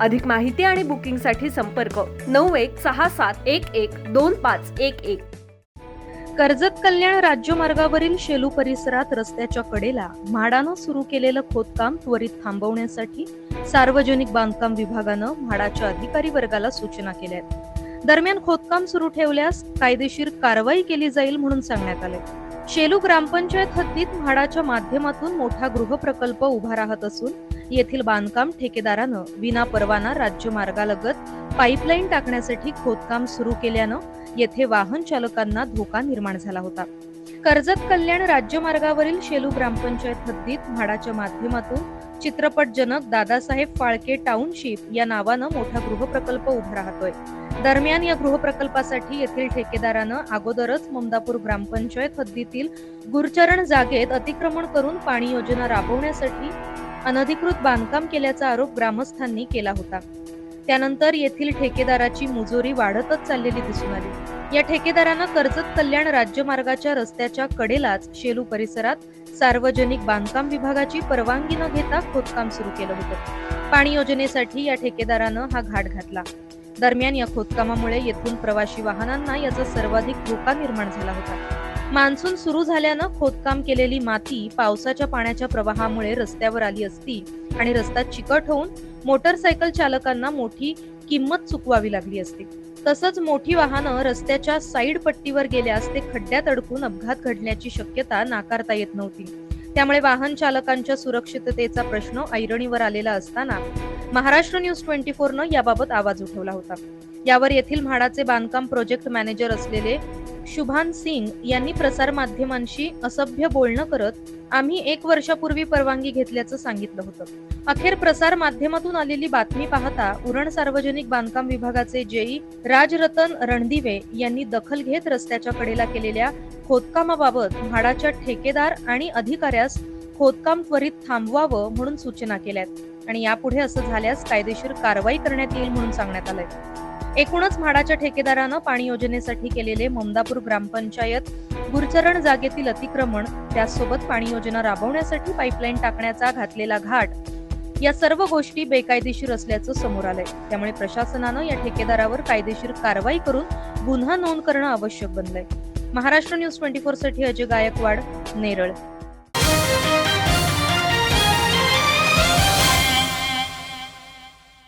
अधिक माहिती आणि बुकिंगसाठी संपर्क नऊ एक सहा सात एक एक दोन पाच एक एक. कर्जत कल्याण राज्यमार्गावरील शेलू परिसरात रस्त्याच्या कडेला म्हाडानं सुरू केलेलं खोदकाम त्वरित थांबवण्यासाठी सार्वजनिक बांधकाम विभागानं म्हाडाच्या अधिकारी वर्गाला सूचना केल्या आहेत. दरम्यान खोदकाम सुरू ठेवल्यास कायदेशीर कारवाई केली जाईल म्हणून सांगण्यात आले शेलू ग्रामपंचायत हद्दीत म्हाडाच्या माध्यमातून मोठा गृहप्रकल्प उभा राहत असून येथील बांधकाम ठेकेदारानं विना परवाना राज्यमार्गालगत पाईपलाईन टाकण्यासाठी खोदकाम सुरू केल्यानं येथे वाहन चालकांना धोका निर्माण झाला होता. कर्जत कल्याण राज्यमार्गावरील शेलू ग्रामपंचायत हद्दीत म्हाडाच्या माध्यमातून चित्रपट जनक दादासाहेब फाळके टाउनशिप या नावानं मोठा गृहप्रकल्प उभा राहतोय. दरम्यान या गृहप्रकल्पासाठी येथील ठेकेदारानं अगोदरच ममदापूर ग्रामपंचायत हद्दीतील गुरचरण जागेत अतिक्रमण करून पाणी योजना राबवण्यासाठी अनधिकृत बांधकाम केल्याचा आरोप ग्रामस्थांनी केला होता. त्यानंतर येथील ठेकेदाराची मुजोरी वाढतच चाललेली दिसून आली. या ठेकेदारानं कर्जत कल्याण राज्यमार्गाच्या रस्त्याच्या कडेलाच शेलू परिसरात सार्वजनिक बांधकाम विभागाची परवानगी न घेता खोदकाम सुरू केलं होतं. पाणी योजनेसाठी या ठेकेदारानं हा घाट घातला. दरम्यान या खोदकामामुळे येथून प्रवासी वाहनांना याचा सर्वाधिक धोका निर्माण झाला होता. मान्सून सुरू झाल्यानं खोदकाम केलेली माती पावसाच्या पाण्याच्या प्रवाहामुळे रस्त्यावर आली असती आणि रस्ता चिकट होऊन मोटरसायकल चालकांना मोठी किंमत चुकवावी लागली असती. तसंच मोठी वाहनं रस्त्याच्या साईड पट्टीवर गेल्यास ते खड्ड्यात अडकून अपघात घडण्याची शक्यता नाकारता येत नव्हती. त्यामुळे वाहन चालकांच्या सुरक्षिततेचा प्रश्न ऐरणीवर आलेला असताना महाराष्ट्र न्यूज ट्वेंटी फोरनं याबाबत आवाज उठवला होता. यावर येथील म्हाडाचे बांधकाम प्रोजेक्ट मॅनेजर असलेले शुभान सिंग यांनी प्रसार माध्यमांशी असभ्य बोलणं करत आम्ही एक वर्षापूर्वी परवानगी घेतल्याचं सांगितलं होतं. अखेर प्रसार माध्यमातून आलेली बातमी पाहता उरण सार्वजनिक बांधकाम विभागाचे जेई राजरतन रणदिवे यांनी दखल घेत रस्त्याच्या कडेला केलेल्या खोदकामाबाबत म्हाडाच्या ठेकेदार आणि अधिकाऱ्यास खोदकाम त्वरित थांबवावं म्हणून सूचना केल्यात. आणि यापुढे असं झाल्यास कायदेशीर कारवाई करण्यात येईल म्हणून सांगण्यात आलंय. एकूणच म्हाडाच्या ठेकेदारानं पाणी योजनेसाठी केलेले ममदापूर ग्रामपंचायत गुरचरण जागेतील अतिक्रमण त्याचसोबत पाणी योजना राबवण्यासाठी पाईपलाईन टाकण्याचा घातलेला घाट या सर्व गोष्टी बेकायदेशीर असल्याचं समोर आलंय. त्यामुळे प्रशासनानं या ठेकेदारावर कायदेशीर कारवाई करून गुन्हा नोंद करणं आवश्यक बनलंय. महाराष्ट्र न्यूज ट्वेंटी फोरसाठी अजय गायकवाड नेरळ.